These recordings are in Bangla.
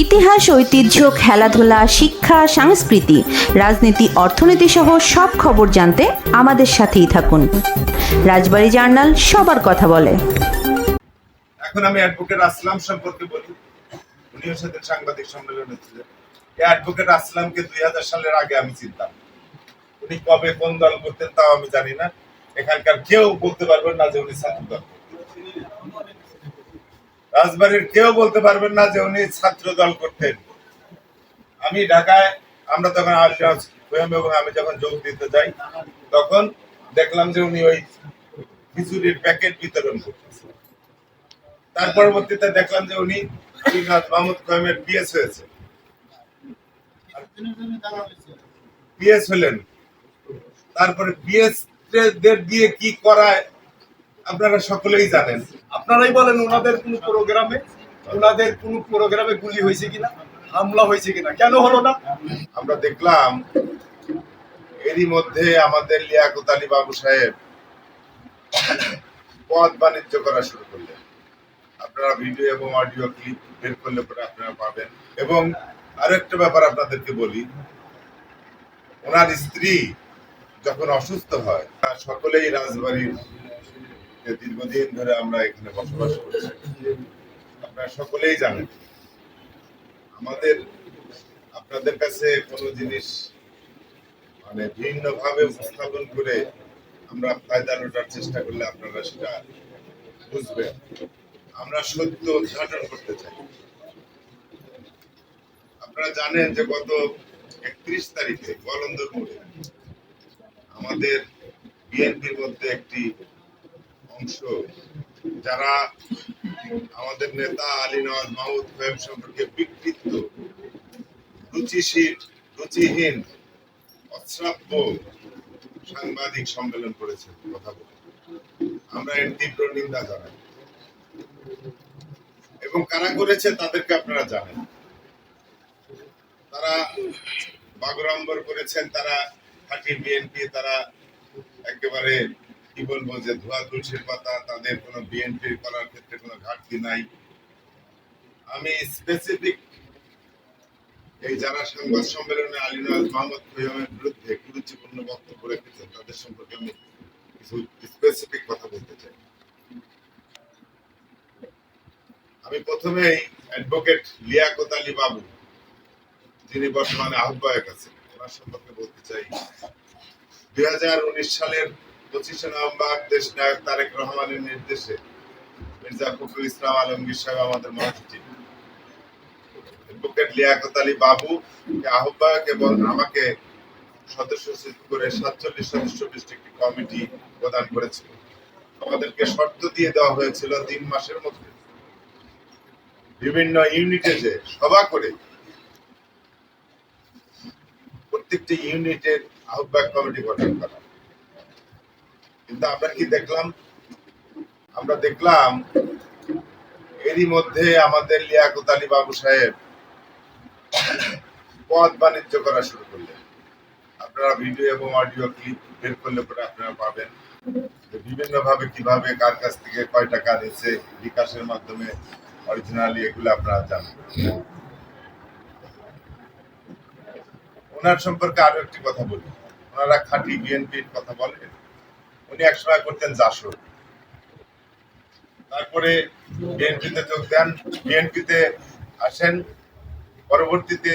ইতিহাস, ঐতিহ্য, খেলাধুলা, শিক্ষা, সংস্কৃতি, রাজনীতি, অর্থনীতি সহ সব খবর জানতে আমাদের সাথেই থাকুন। রাজবাড়ী জার্নাল সবার কথা বলে। এখন আমি অ্যাডভোকেট আসলাম সম্পর্কে বলি। উনিও সেদিন সাংবাদিক সম্মেলনে ছিলেন এই অ্যাডভোকেট আসলামকে দুই হাজার সালের আগে আমি চিনতাম। উনি কবে কোন দল করতেন তাও আমি জানি না। এখানকার কেউ বলতে পারবেন না যে উনি ছাত্র দল। রাজবাড়ির কেউ বলতে পারবেন না যে উনি ছাত্র দল করতেন। আমি ঢাকায়, আমরা তখন খোয়াম এবং আমি যখন যোগ দিতে যাই, তখন দেখলাম যে উনি ওই খিচুড়ির প্যাকেট বিতরণ করতেছেন। তার পরবর্তীতে দেখলাম যে উনি মাহমুদ খোয়ামের পিএস হয়েছে পিএস হলেন। তারপরে পিএস দিয়ে কি করায় আপনারা সকলেই জানেন। আপনারাই বলেন ওনাদের কোন প্রোগ্রামে, ওনাদের কোন প্রোগ্রামে গুলি হয়েছে কিনা, হামলা হয়েছে কিনা, কেন হলো না? আমরা দেখলাম, এরই মধ্যে আমাদের লিয়াকত আলী বাবু সাহেব পদ বাণিজ্য করা শুরু করলেন। আপনারা ভিডিও এবং অডিও ক্লিপ বের করলে পরে আপনারা পাবেন। এবং আরও একটা ব্যাপার আপনাদেরকে বলি, ওনার স্ত্রী যখন অসুস্থ হয়, সকলেই রাজবাড়ির দীর্ঘদিন ধরে আমরা এখানে বসবাস করছি, আপনারা সকলেই জানেন। আমাদের, আপনাদের কাছে কোনো জিনিস মানে ভিন্ন ভাবে উপস্থাপন করে আমরা ফায়দা লোটার চেষ্টা করলে আপনারা সেটা বুঝবেন। আমরা সত্য উদ্ঘাটন করতে চাই। আপনারা জানেন যে গত একত্রিশ তারিখে গলন্দর মোড়ে আমাদের বিএনপির মধ্যে একটি অংশ যারা আমাদের নেতা আলী নওয়াজ মাহমুদ খোয়েব সম্পর্কে বিকৃত, রুচিশীল, রুচিহীন, অশ্রাব্য সাংবাদিক সম্মেলন করেছেন, কথা বলে। আমরা এর তীব্র নিন্দা জানাই। এবং কারা করেছে তাদেরকে আপনারা জানেন। তারা বাগরম্বর করেছেন, তারা খাঁটি বিএনপি, তারা একেবারে কি বলব যে ধোয়া তুলসীর পাতা, তাদের কোনো বিএনপি করার ক্ষেত্রে কোনো ঘাটতি নাই। আমি স্পেসিফিক এই যারা সংবাদ সম্মেলনে আলিনাজ মোহাম্মদ খৈয়ামের বিরুদ্ধে কুরুচিপূর্ণ বক্তব্য রেখেছেন, তাদের সম্পর্কে আমি কিছু স্পেসিফিক কথা বলতে চাই। আমি প্রথমেই অ্যাডভোকেট লিয়াকত আলী বাবু, যিনি বর্তমানে আহ্বায়ক আছেন, ওনার সম্পর্কে বলতে চাই। দুই হাজার উনিশ সালের পঁচিশে নভেম্বর দেশ নায়ক তারেক রহমানের নির্দেশে মির্জা ফখরুল ইসলাম আলমগীর সাহেব আমাদের মহাসচিব। লিয়াকত আলী বাবু আহ্বায়ক এবং আমাকে সদস্য করে সাতচল্লিশ সদস্য একটি কমিটি প্রদান করেছিল আমাদেরকে শর্ত দিয়ে দেওয়া হয়েছিল তিন মাসের মধ্যে। বিভিন্ন ইউনিটে যে সভা করে প্রত্যেকটি ইউনিটের আহ্বায়ক কমিটি গঠন করা। কিন্তু আমরা কি দেখলাম? আমরা দেখলাম এরই মধ্যে আমাদের লিয়াকত আলী বাবু সাহেব পদ বাণিজ্য করা শুরু করলেন। আপনারা ভিডিও এবং অডিও ক্লিপ বের করলে পরে আপনারা পাবেন বিভিন্ন ভাবে কীভাবে কার কাছ থেকে কয় টাকা নিচ্ছে বিকাশের মাধ্যমে অরিজিনালি এগুলো আপনারা জানেন ওনার সম্পর্কে আরও একটি কথা বলি। ওনারা খাঁটি বিএনপির কথা বলেন। উনি একসময় করতেন জাসদ তারপরে বিএনপিতে যোগ দেন। বিএনপিতে আসেন। পরবর্তীতে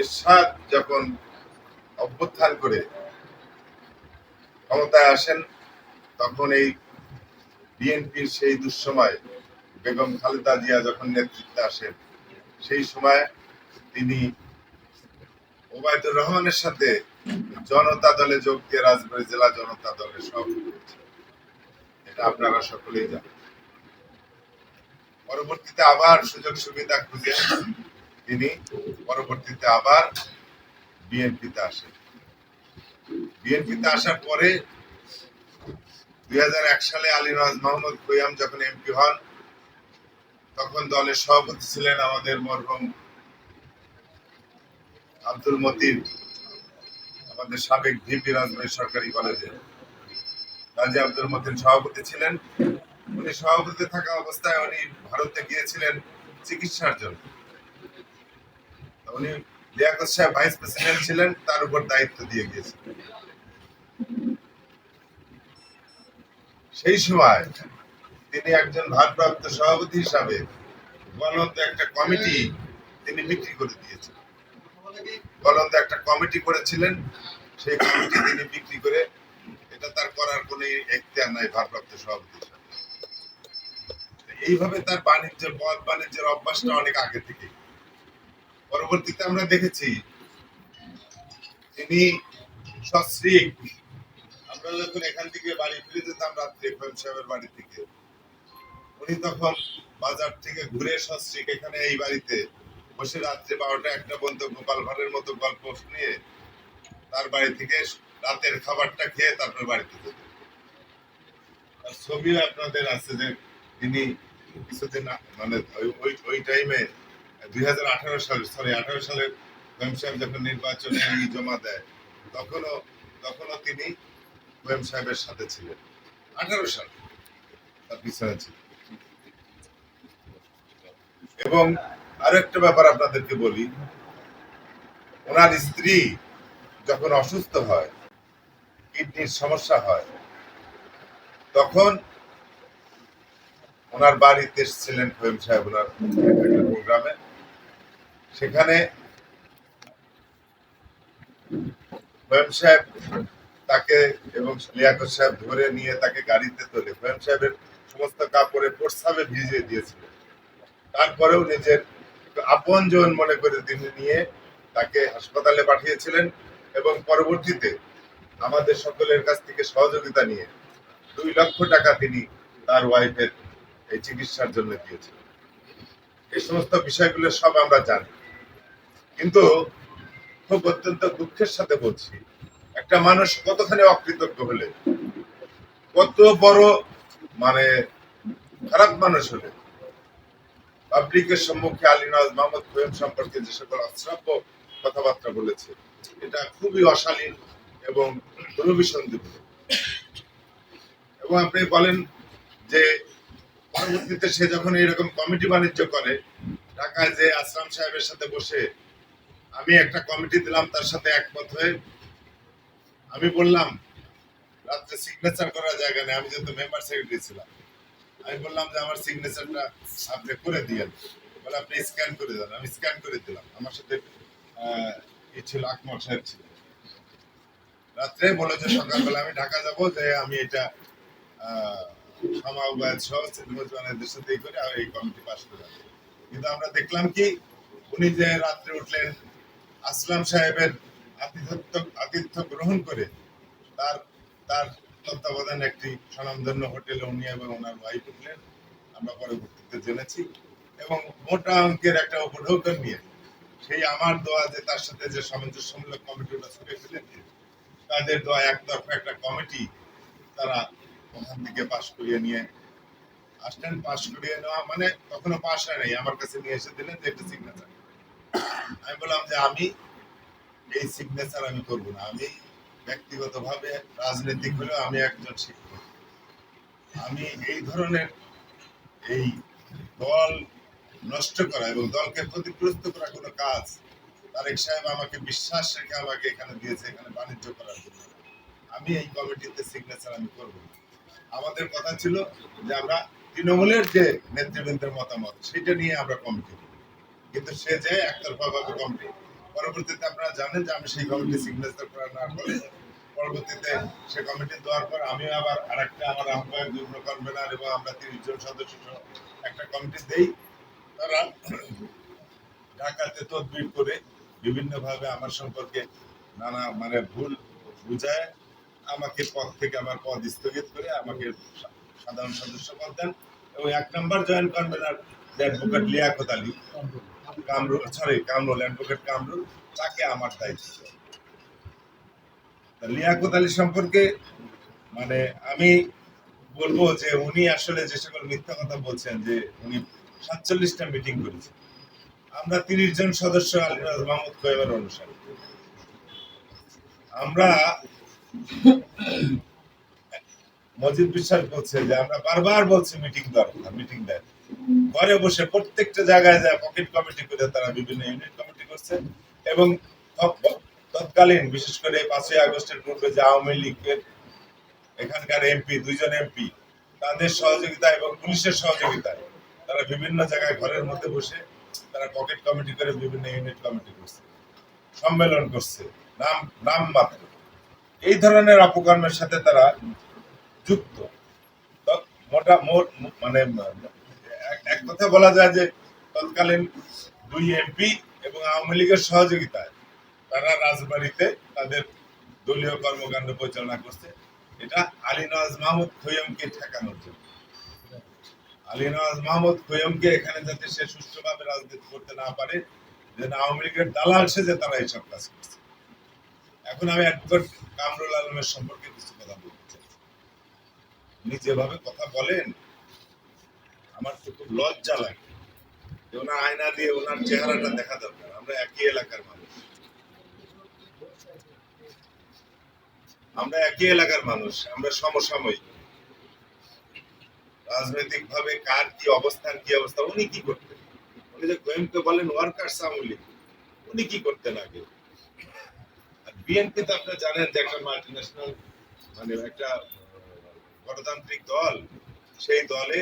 এরশাদ যখন অভ্যুত্থান করে ক্ষমতায় আসেন, তখন এই বিএনপির সেই দুঃসময় বেগম খালেদা জিয়া যখন নেতৃত্বে আসেন, সেই সময় তিনি ওবায়দুর রহমানের সাথে জনতা দলে যোগ দিয়ে রাজবাড়ী জেলা জনতা দলের সভাপতি। এটা আপনারা সকলেই জানেন। পরবর্তীতে আবার সুযোগ সুবিধা খুঁজে তিনি পরবর্তীতে আবার বিএনপিতে আসেন। বিএনপিতে আসার পরে দুই হাজার এক সালে আলী নওয়াজ মোহাম্মদ খৈয়াম যখন এমপি হন, তখন দলের সভাপতি ছিলেন আমাদের মরহুম আব্দুল মতিন। আমাদের সাবেক ভিপি রাজবাড়ী সরকারি কলেজে কাজী আব্দুল মতিন সভাপতি ছিলেন। উনি সভাপতি থাকা অবস্থায় উনি ভারতে গিয়েছিলেন চিকিৎসার জন্য। উনি লিয়াকত সাহেব ভাইস প্রেসিডেন্ট ছিলেন, তার উপর দায়িত্ব দিয়ে গিয়েছিলেন। সেই সময় তিনি একজন ভারপ্রাপ্ত সভাপতি হিসাবে গলন্ত একটা কমিটি তিনি বিক্রি করে দিয়েছেন গলন্ত একটা কমিটি করেছিলেন, সেই কমিটি তিনি বিক্রি করে এটা তার করার কোনো এখতিয়ার নাই ভারপ্রাপ্ত সভাপতি এইভাবে তার বাণিজ্যের পথ, বাণিজ্যের অভ্যাসটা অনেক আগে থেকে পরবর্তীতে আমরা দেখেছি তিনি সস্ত্রীক আমরা যখন এখান থেকে বাড়ি ফিরে যেতাম রাত্রে খোয়েম সাহেবের বাড়ি থেকে, উনি তখন বাজার থেকে ঘুরে সস্ত্রীক এখানে এই বাড়িতে বসে রাত্রে বারোটা একটা পর্যন্ত গোপাল ভাঁড়ের মতো গল্প শুনিয়ে তার বাড়ি থেকে রাতের খাবারটা খেয়ে তারপর বাড়িতে যেতেন আর ছবিও আপনাদের আছে যে তিনি কিছুদিন মানে ওই- ওই টাইমে দুই হাজার আঠারো সালে সরি আঠারো সালে খোয়েম সাহেব যখন নির্বাচনে জমা দেয়, তখনও তখনও তিনি খোয়েম সাহেবের সাথে ছিলেন। আঠারো সাল তার পিছনে ছিলেন। এবং আরও একটা ব্যাপার আপনাদেরকে বলি। ওনার স্ত্রী যখন অসুস্থ হয়, কিডনির সমস্যা হয়, তখন ওনার বাড়িতে এসেছিলেন খোয়েম সাহেব, ওনার প্রোগ্রামে। সেখানে খোয়েম সাহেব তাকে এবং লিয়াকত সাহেব ধরে নিয়ে তাকে গাড়িতে তোলে। খোয়েম সাহেবের সমস্ত কাপড়ে প্রস্রাবে ভিজিয়ে দিয়েছিলেন। তারপরেও নিজের আপন জন মনে করে তিনি নিয়ে তাকে হাসপাতালে পাঠিয়েছিলেন এবং পরবর্তীতে আমাদের সকলের কাছ থেকে সহযোগিতা নিয়ে দুই লক্ষ টাকা তিনি তার ওয়াইফের এই চিকিৎসার জন্য দিয়েছিলেন। এই সমস্ত বিষয়গুলো সব আমরা জানি। কিন্তু খুব অত্যন্ত দুঃখের সাথে বলছি, একটা মানুষ কতখানি অকৃতজ্ঞ হলে, কত বড় মানে খারাপ মানুষ হলে পাবলিকের সম্মুখে আলীনাজ মোহাম্মদ খোয়েম সম্পর্কে যে সকল অশ্রাব্য কথাবার্তা বলেছে, এটা খুবই অশালীন এবং দুরভিসন্ধিপূর্ণ এবং আপনি বলেন যে পরবর্তীতে সে যখন এরকম কমিটি বাণিজ্য করে, ঢাকায় যে আসলাম সাহেবের সাথে বসে আমি একটা কমিটি দিলাম, তার সাথে একমত হয়ে আমি বললাম, রাত্রে সিগনেচার করার জায়গা নেই, আমি যেহেতু মেম্বার সেক্রেটারি ছিলাম। আমি বললাম যে আমার সিগনেচারটা আপনি করে দিয়েন। বলে, আপনি স্ক্যান করে দেন। আমি স্ক্যান করে দিলাম। আমার সাথে ই ছিল আকমল সাহেব ছিল। রাত্রে বলে যে সকালবেলা আমি ঢাকা যাব যে আমি এটা সহ সাথে ই করে এই কমিটি পাস করে কিন্তু আমরা দেখলাম কি, উনি যে রাত্রে উঠলেন, আসলাম সাহেবের আতিথ্য আতিথ্য গ্রহণ করে, তার তার তত্ত্বাবধানে একটি স্বনামধন্য হোটেলে উনি এবং ওনার ওয়াইফ উঠলেন। আমরা পরবর্তীতে জেনেছি। এবং মোটা অঙ্কের একটা উপঢৌকন নিয়ে সেই আমার দোয়া যে তার সাথে যে সামঞ্জস্যমূলক কমিটিটা ছুটে ফেলেন তাদের দোয়া একতরফা একটা কমিটি তারা ওখান থেকে পাশ করিয়ে নিয়ে আসলেন। পাশ করিয়ে নেওয়া মানে তখনো পাশ হয় নাই, আমার কাছে নিয়ে এসে দিলেন যে একটা সিগনেচার আমি বললাম যে আমি এই সিগনেচার আমি করব না, আমি ব্যক্তিগতভাবে রাজনৈতিক হলেও আমি একজন শিক্ষক। আমি এই ধরনের এই দল নষ্ট করা এবং দলকে ক্ষতিগ্রস্ত করা কোনো কাজ তারেক সাহেব আমাকে বিশ্বাস রেখে আমাকে এখানে দিয়েছে, এখানে বাণিজ্য করার জন্য। আমি এই কমিটিতে সিগনেচার আমি করব আমাদের কথা ছিল যে আমরা তৃণমূলের যে নেতৃবৃন্দের মতামত, সেটা নিয়ে আমরা কমিটি। কিন্তু সে যে একতরফা ভাবে কমিটি পরবর্তীতে আপনারা জানেন যে আমি সেই কমিটি সিগনেচার করা না করে পরবর্তীতে সে কমিটি দেওয়ার পর আমি আবার আরেকটা আমার আহ্বায়ক যুগ্ম কনভেনার এবং আমরা তিরিশ জন সদস্য একটা কমিটি দেই। তারা ঢাকাতে তদবির করে বিভিন্নভাবে আমার সম্পর্কে নানা মানে ভুল বুঝায়, আমাকে পদ থেকে আমার পদ স্থগিত করে আমাকে সাধারণ সদস্য পদ দেন এবং এক নম্বর joint convener advocate Liaquat Ali. Sorry তাকে আমার দায়িত্ব। লিয়াকত আলী সম্পর্কে মানে আমি বলব যে উনি আসলে যে সকল মিথ্যা কথা বলছেন, যে উনি সাতচল্লিশটা মিটিং করেছেন। আমরা তিরিশ জন সদস্য আলিরাজ মাহমুদ কোয়েবের অনুসারী। আমরা মজিদ বিশ্বাস বলছে যে আমরা বারবার বলছি মিটিং দরকার মিটিং দেয় ঘরে বসে প্রত্যেকটা জায়গায় যায় পকেট কমিটি করে তারা বিভিন্ন ইউনিট কমিটি করছে এবং তৎকালীন, বিশেষ করে পাঁচই আগস্টের পূর্বে যে আওয়ামী লীগের এখানকার এমপি দুইজন এমপি তাদের সহযোগিতা এবং পুলিশের সহযোগিতায় তারা বিভিন্ন জায়গায় ঘরের মধ্যে বসে তারা পকেট কমিটি করে বিভিন্ন ইউনিট কমিটি করছে, সম্মেলন করছে, নাম নাম মাত্র। এই ধরনের অপকর্মের সাথে তারা যুক্ত। মোটা, মোট মানে এক- কথা বলা যায় যে তৎকালীন দুই এমপি এবং আওয়ামী লীগের সহযোগিতায় তারা রাজবাড়িতে তাদের দলীয় কর্মকাণ্ড পরিচালনা করছে। এটা আলী নওয়াজ মাহমুদ খৈয়মকে ঠেকানোর জন্য। আলী নওয়াজ মাহমুদ খৈয়মকে এখানে যাতে সে সুষ্ঠুভাবে রাজনীতি করতে না পারে যে আওয়ামী লীগের দালাল সেজে তারা এইসব কাজ করছে। এখন আমি অ্যাডভোকেট কামরুল আলমের সম্পর্কে কিছু কথা বলতে চাই। উনি যেভাবে কথা বলেন আমার তো খুব লজ্জা লাগে। যে ওনার আয়না দিয়ে ওনার চেহারাটা দেখা দরকার। আমরা একই এলাকার মানুষ। আমরা একই এলাকার মানুষ, আমরা সমসাময়িক। রাজনৈতিক ভাবে কার কি অবস্থান, কি অবস্থা, উনি কি করতেন? উনি যে গোয়েমকে বলেন ওয়ার্কার্স আওয়ামী লীগ, উনি কি করতেন আগে? আর বিএনপি তো আপনি জানেন যে একটা মাল্টি ন্যাশনাল মানে একটা গণতান্ত্রিক দল, সেই দলে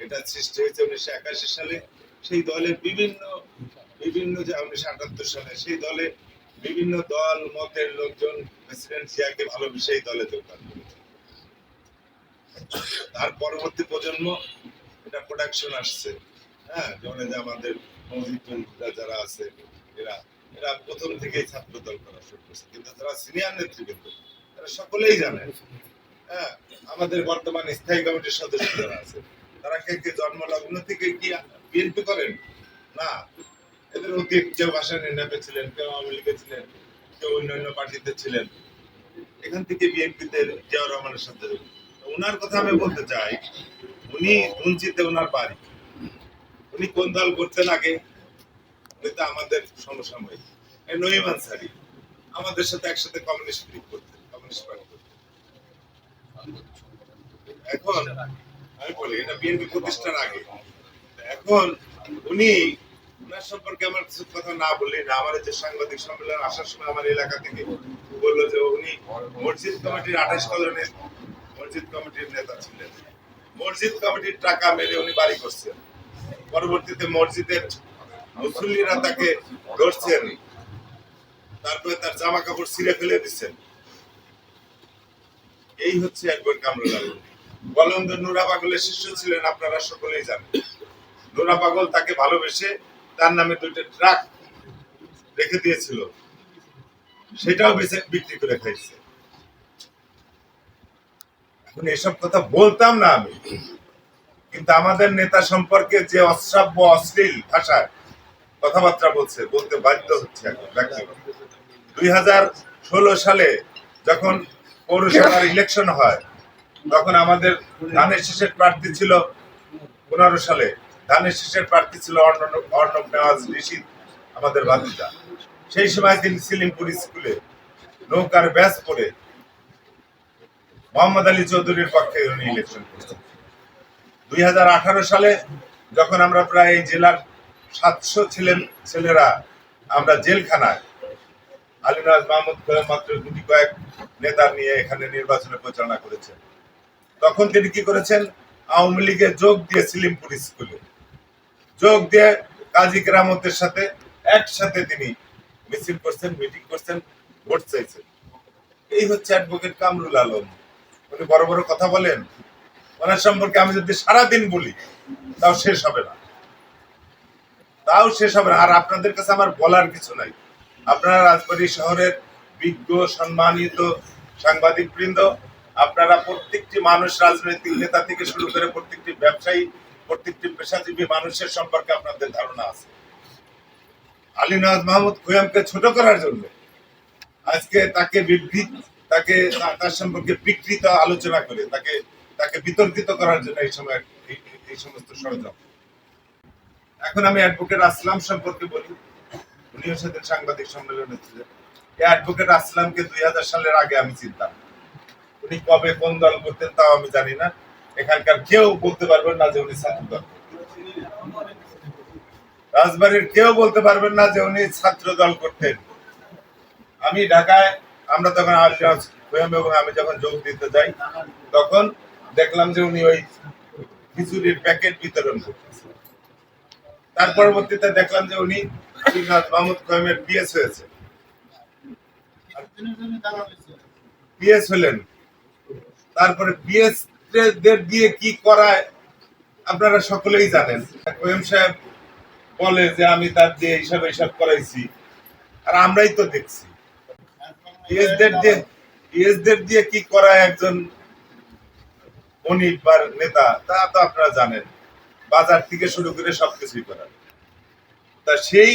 এটা সৃষ্টি হয়েছে উনিশশো একাশি সালে। সেই দলে বিভিন্ন বিভিন্ন যে উনিশশো আটাত্তর সালে, সেই দলে বিভিন্ন দল, মতের লোকজন প্রেসিডেন্ট জিয়াকে ভালোবেসে এই দলে যোগদান তার পরবর্তী প্রজন্ম এটা প্রোডাকশন আসছে। হ্যাঁ যেমন আমাদের মসজিদরা যারা আছে, এরা এরা প্রথম থেকেই ছাত্র দল করা শুরু করছে। কিন্তু যারা সিনিয়র নেতৃবৃন্দ, তারা সকলেই জানে। হ্যাঁ আমাদের বর্তমান স্থায়ী কমিটির সদস্য যারা আছে তারা কে জন্মলগ্ন থেকে কি বিএনপি করেন? না। এদের অতীত কেউ ভাষা নির্ণাপে ছিলেন, কেউ আওয়ামী লীগে ছিলেন, কেউ অন্যান্য পার্টিতে ছিলেন। এখান থেকে বিএনপিতে জিয়াউর রহমানের সাথে ওনার কথা আমি বলতে চাই, উনি ধুনচিতে ওনার বাড়ি। উনি কোন দল করতেন আগে? উনি তো আমাদের সমসাময়িক। নঈম আনসারি। আমাদের সাথে একসাথে কমিউনিস্ট লীগ করতেন, কমিউনিস্ট পার্টি করতেন। এখন আমি বলি, এটা বিএনপি প্রতিষ্ঠার আগে। এখন উনি ওনার সম্পর্কে আমার কিছু কথা না না আমার যে সাংবাদিক সম্মেলন আসার সময় আমার এলাকা থেকে বলল যে উনি মসজিদ কমিটির আঠাশ কলনের মসজিদ কমিটির নেতা ছিলেন। মসজিদ কমিটির টাকা মেরে উনি বাড়ি করছেন। পরবর্তীতে মসজিদের মুসল্লিরা তাকে ধরছেন। তারপরে তার জামা কাপড় ছিঁড়ে ফেলে দিচ্ছেন। এই হচ্ছে একবার কামরুল আলম নুরা পাগলের শিষ্য ছিলেন, আপনারা সকলেই জানেন। নুরা পাগল তাকে ভালোবেসে তার নামে দুইটা ট্রাক রেখে দিয়েছিল। সেটাও বেচে বিক্রি করে খাইছে। এখন এসব কথা বলতাম না আমি। কিন্তু আমাদের নেতা সম্পর্কে যে অশ্রাব্য, অশ্লীল ভাষায় কথাবার্তা বলছে, বলতে বাধ্য হচ্ছে এখন দুই হাজার ষোলো সালে যখন পৌরসভার ইলেকশন হয় তখন আমাদের ধানের শেষের প্রার্থী ছিল পনেরো সালে। ধানের শেষের প্রার্থী ছিল অর্ণব অর্ণব নেওয়াজ ঋষি আমাদের ভাতিজা। সেই সময় তিনি সিলিমপুর স্কুলে নৌকার ব্যাস পরে মোহাম্মদ আলী চৌধুরীর পক্ষে উনি ইলেকশন করছেন। দুই হাজার আঠারো সালে যখন আমরা প্রায় এই জেলার সাতশো ছিলেন ছেলেরা আমরা জেলখানায়, আলী আলিনাজ মাহমুদ মাত্র গুটি কয়েক নেতা নিয়ে এখানে নির্বাচনে পরিচালনা করেছেন। তখন তিনি কি করেছেন? আওয়ামী লীগে যোগ দিয়ে সিলিমপুর স্কুলে। যোগ দিয়ে কাজী কেরামতের সাথে একসাথে তিনি মিছিল করছেন, মিটিং করছেন, ভোট চাইছেন। এই হচ্ছে অ্যাডভোকেট কামরুল আলম। উনি বড় বড় কথা বলেন। ওনার সম্পর্কে আমি যদি সারাদিন বলি, তাও শেষ হবে না। তাও শেষ হবে না। আর আপনাদের কাছে আমার বলার কিছু নাই। আপনারা রাজবাড়ী শহরের বিজ্ঞ, সম্মানিত সাংবাদিক বৃন্দ আপনারা প্রত্যেকটি মানুষ, রাজনৈতিক নেতা থেকে শুরু করে প্রত্যেকটি ব্যবসায়ী, প্রত্যেকটি পেশাজীবী মানুষের সম্পর্কে আপনাদের ধারণা আছে। আলী নওয়াজ মাহমুদ খুয়ামকে ছোট করার জন্য আজকে তাকে বিবৃত, তাকে তার সম্পর্কে বিকৃত আলোচনা করে, তাকে তাকে বিতর্কিত করার জন্য এই সময় এই- সমস্ত ষড়যন্ত্র। এখন আমি অ্যাডভোকেট আসলাম সম্পর্কে বলি। উনিও সেদিন সাংবাদিক সম্মেলনে ছিলেন। এই অ্যাডভোকেট আসলামকে দুই হাজার সালের আগে আমি চিনতাম। উনি কবে কোন দল করতেন তাও আমি জানি না। এখানকার কেউ বলতে পারবেন না যে উনি ছাত্র দল রাজবাড়ির কেউ বলতে পারবেন না যে উনি ছাত্র দল করতেন। আমি ঢাকায়, আমরা তখন আলিয়াস খোয়াম এবং আমি যখন যোগ দিতে যাই, তখন দেখলাম যে উনি ওই খিচুড়ির প্যাকেট বিতরণ করতেছে তার পরবর্তীতে দেখলাম যে উনি মাহমুদ খোয়ামের পিএস হয়েছে পিএস হলেন। তারপরে পিএস দের দিয়ে কি করায়, আপনারা সকলেই জানেন। কোয়েম সাহেব বলে যে, আমি তার দিয়ে এইসব এইসব করাইছি। আর আমরাই তো দেখছি। পিএসদের দিয়ে পিএসদের দিয়ে কি করায় একজন বা নেতা, তা তো আপনারা জানেন। বাজার থেকে শুরু করে সবকিছুই করার তা সেই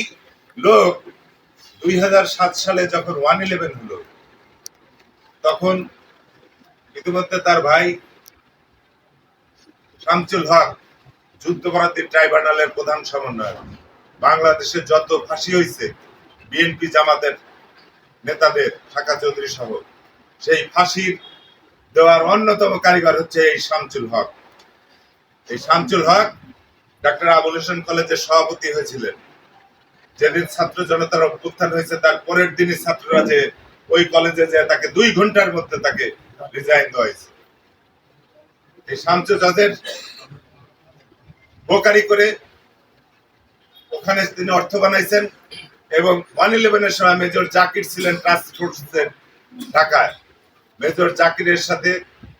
লোক দুই হাজার সাত সালে যখন ওয়ান ইলেভেন হলো, তখন ইতিমধ্যে তার ভাই শামসুল হক যুদ্ধপরাধী ট্রাইব্যুনালের প্রধান সমন্বয়ক। বাংলাদেশে যত ফাঁসি হয়েছে বিএনপি জামাতের নেতাদের ঢাকা চৌধুরী সহ, সেই ফাঁসির দেওয়ার অন্যতম কারিগর হচ্ছে এই শামসুল হক। এই শামসুল হক ডাক্তার আবুল হোসেন কলেজের সভাপতি হয়েছিলেন। যেদিন ছাত্র জনতার অভ্যুত্থান হয়েছে, তার পরের দিনই ছাত্ররা যে ওই কলেজে যে তাকে দুই ঘণ্টার মধ্যে তাকে রিজাইন হয়েছে এই শামসুল হকের বোকারি করে ওখানে তিনি অর্থ বানাইছেন এবং ওয়ান ইলেভেনের সময় মেজর জাকির ছিলেন টাস্ক ফোর্সের ঢাকায়। মেজর জাকিরের সাথে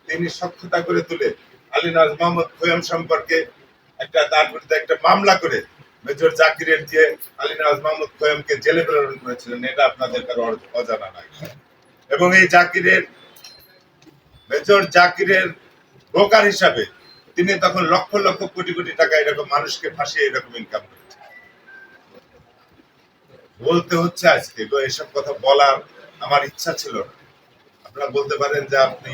তিনি সক্ষতা করে তুলে আলী নাজ মোহাম্মদ খোয়াম সম্পর্কে একটা তার বিরুদ্ধে একটা মামলা করে মেজর জাকিরের দিয়ে আলী নাজ মোহাম্মদ খোয়ামকে জেলে প্রেরণ করেছিলেন এটা আপনাদের কারও অজানা নাই এবং এই জাকিরের মেজর জাকিরের ব্রোকার হিসাবে তিনি তখন লক্ষ লক্ষ কোটি কোটি টাকা এরকম মানুষকে ফাঁসিয়ে এরকম ইনকাম বলতে হচ্ছে আজকে, গো, এসব কথা বলার আমার ইচ্ছা ছিল না। আপনারা বলতে পারেন যে আপনি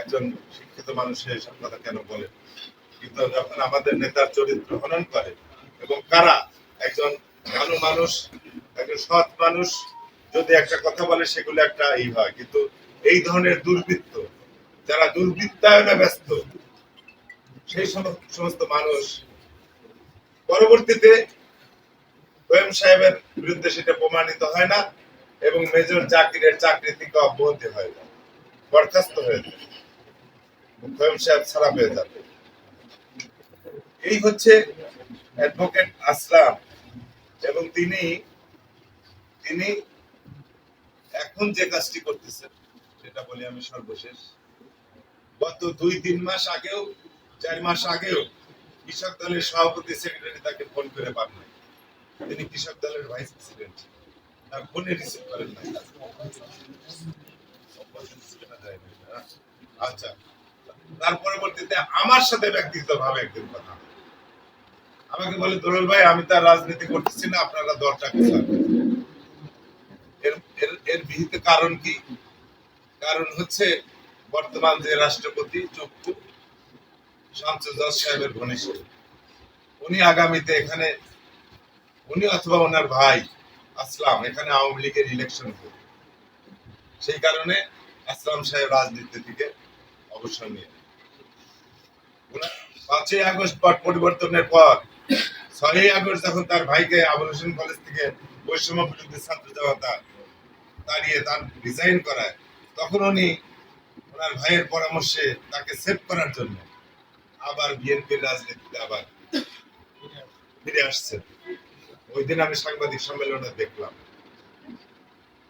একজন শিক্ষিত মানুষের এসব কথা কেন বলেন? কিন্তু যখন আমাদের নেতার চরিত্র হনন করে এবং কারা একজন ভালো মানুষ, একজন সৎ মানুষ, যদি একটা কথা বলে সেগুলো একটা ই হয়। কিন্তু এই ধরনের দুর্বৃত্ত যারা দুর্বৃত্তায়নে ব্যস্ত, সেই সমস্ত মানুষ পরবর্তীতে ওয়েম সাহেবের বিরুদ্ধে সেটা প্রমাণিত হয় না এবং মেজর জাকিরের চাকরি থেকে অব্যাহতি হয় না, বরখাস্ত হয়ে যায়। ওয়েম সাহেব ছাড়া পেয়ে যাবে। এই হচ্ছে অ্যাডভোকেট আসলাম এবং তিনি তিনি এখন যে কাজটি করতেছেন, সেটা বলি আমি সর্বশেষ। গত দুই, তিন মাস আগেও, চার মাস আগেও কৃষক দলের সভাপতি সেক্রেটারি তাকে ফোন করে পান নাই। তিনি কৃষক দলের ভাইস প্রেসিডেন্ট তার ফোনে রিসিভ করেন নাই। আচ্ছা তার পরবর্তীতে আমার সাথে ব্যক্তিগত ভাবে একদিন কথা আমাকে বলে দোলল ভাই, আমি তার রাজনীতি করতেছি না, আপনারা কোথায় এর এর এর বিহিত কারণ কি? কারণ হচ্ছে বর্তমান যে রাষ্ট্রপতি চক্ষু শামসুজ্জাদ সাহেবের ঘনিষ্ঠ, উনি আগামীতে এখানে, উনি অথবা ওনার ভাই আসলাম, এখানে আওয়ামী লীগের ইলেকশন করবে সেই কারণে আসলাম সাহেব রাজনীতি থেকে অবসর নিয়ে। পাঁচই আগস্ট পট পরিবর্তনের পর, ছয়ই আগস্ট যখন তার ভাইকে আবুল হোসেন কলেজ থেকে বৈষম্য বিরুদ্ধে ছাত্র জনতা তাড়িয়ে তার রিজাইন করায়, তখন উনি ওনার ভাইয়ের পরামর্শে তাকে সেভ করার জন্য আবার বিএনপির রাজনীতিতে আবার ফিরে আসছেন ওই দিন আমি সাংবাদিক সম্মেলনে দেখলাম।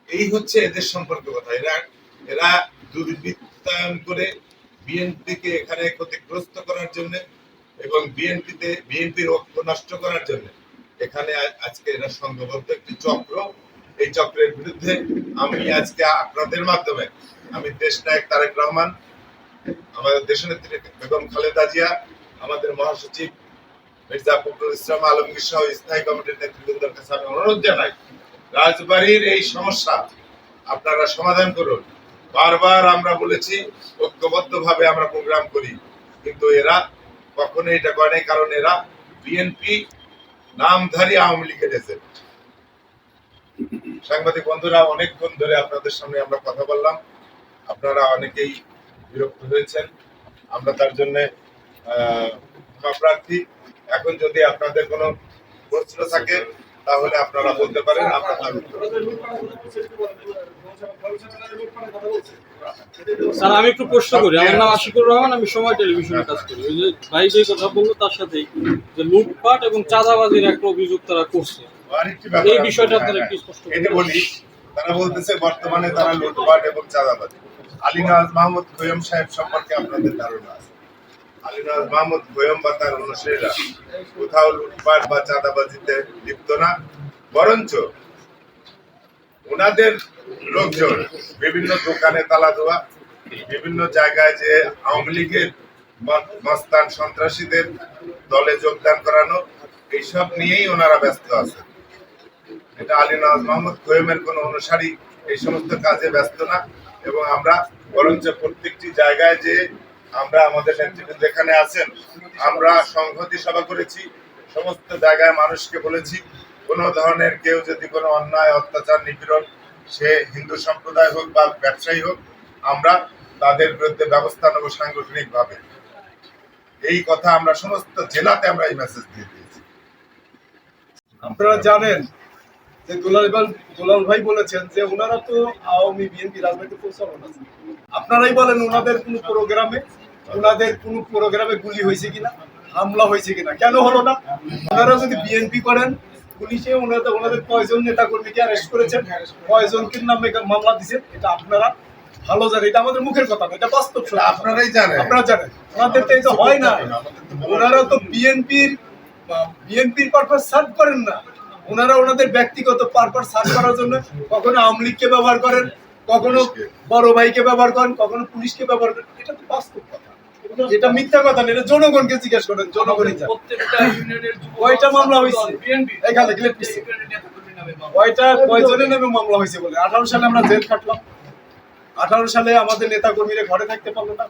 এই হচ্ছে এদের সম্পর্কে কথা। এরা এরা দুর্বৃত্তায়ন করে বিএনপিকে এখানে ক্ষতিগ্রস্ত করার জন্য এবং বিএনপিতে বিএনপির ঐক্য নষ্ট করার জন্য এখানে আজকে এরা সংঘবদ্ধ একটি চক্র। এই চক্রের বিরুদ্ধে আমি আজকে আপনাদের মাধ্যমে আমি দেশ নায়ক তারেক রহমান, আমাদের দেশনেত্রী বেগম খালেদা জিয়া, আমাদের মহাসচিব মির্জা ফখরুল ইসলাম আলমগীর সহ স্থায়ী কমিটির নেতৃবৃন্দের কাছে আমি অনুরোধ জানাই, রাজবাড়ির এই সমস্যা আপনারা সমাধান করুন। বারবার আমরা বলেছি ঐক্যবদ্ধ ভাবে আমরা প্রোগ্রাম করি, কিন্তু এরা কখনো এটা করে নাই, কারণ এরা বিএনপি নামধারী আওয়ামী লীগের এজেন্ট সাংবাদিক বন্ধুরা, অনেকক্ষণ ধরে আপনাদের সামনে আমরা কথা বললাম। আপনারা অনেকেই বিরক্ত হয়েছেন। আমরা তার জন্য প্রার্থী। এখন যদি আপনাদের কোনো প্রশ্ন থাকে তাহলে আপনারা বলতে পারেন আমরা তার স্যার আমি একটু প্রশ্ন করি। আমার নাম আশিকুর রহমান আমি সময় টেলিভিশনে কাজ করি। ওই যে ভাই যে কথা বলল তার সাথেই যে লুটপাট এবং চাঁদাবাজির একটা অভিযোগ তারা করছে। এই বিষয়টা আপনারা। একটু স্পষ্ট এটা বলি তারা বলতেছে বর্তমানে তারা লুটপাট এবং চাঁদাবাজি। আলী মাহমুদ সাহেব সম্পর্কে আপনাদের ধারণা আছে। মাহমুদ বা তার অনুসারীরা কোথাও লুটপাট বা চাঁদাবাজিতে লিপ্ত না, বরঞ্চ ওনাদের লোকজন বিভিন্ন দোকানে তালা দেওয়া বিভিন্ন জায়গায় যে আওয়ামী লীগের মস্তান সন্ত্রাসীদের দলে যোগদান করানো, এইসব নিয়েই ওনারা ব্যস্ত আছেন। এটা আলী নওয়াজ মোহাম্মদ কোয়েমের কোন অনুসারী এই সমস্ত কাজে ব্যস্ত না। এবং আমরা বরঞ্চ প্রত্যেকটি জায়গায় যে আমরা আমাদের নেতৃবৃন্দ এখানে আছেন, আমরা সংহতি সভা করেছি, সমস্ত জায়গায় মানুষকে বলেছি, কোনো ধরনের কেউ যদি কোনো অন্যায়, অত্যাচার, নিপীড়ন, সে হিন্দু সম্প্রদায় হোক বা ব্যবসায়ী হোক, আমরা তাদের বিরুদ্ধে ব্যবস্থা নেব সাংগঠনিকভাবে। এই কথা আমরা সমস্ত জেলাতে আমরা এই মেসেজ দিয়ে দিয়েছি। আপনারা জানেন যে দুলাল দুলাল ভাই বলেছেন যে ওনারা তো আওয়ামী বিএনপি রাজনৈতিক প্রচারণা আছে। আপনারাই বলেন ওনাদের কোন প্রোগ্রামে ওনাদের কোন প্রোগ্রামে গুলি হয়েছে কিনা হামলা হয়েছে কিনা কেন হলো না? ওনারা যদি বিএনপি করেন পুলিশে ওনাদের ওনাদের কয়জন নেতা কর্মীকে অ্যারেস্ট করেছেন কয়জনকে নামে মামলা দিচ্ছেন এটা আপনারা ভালো জানেন। এটা আমাদের মুখের কথা না এটা বাস্তব। আপনারাই জানেন। আপনারা জানেন। ওনাদের তো তো হয় না। ওনারা তো বিএনপির বিএনপির পারপাস সার্ভ করেন না। ওনারা ওনাদের ব্যক্তিগত পারপাস সার্ভ করার জন্য কখনো আওয়ামী লীগকে ব্যবহার করেন কখনো বড় ভাইকে ব্যবহার করেন কখনো পুলিশকে ব্যবহার করেন। এটা তো বাস্তব কথা। এটা মিথ্যা কথা না এটা জনগণকে জিজ্ঞেস করেন জনগণই কয়টা মামলা হয়েছে? এখানে পিছে। কয়টা কয়জনের নামে মামলা হয়েছে বলে? আঠারো সালে আমরা জেল খাটলাম। আঠারো সালে আমাদের নেতা কর্মীরা ঘরে থাকতে পারল না।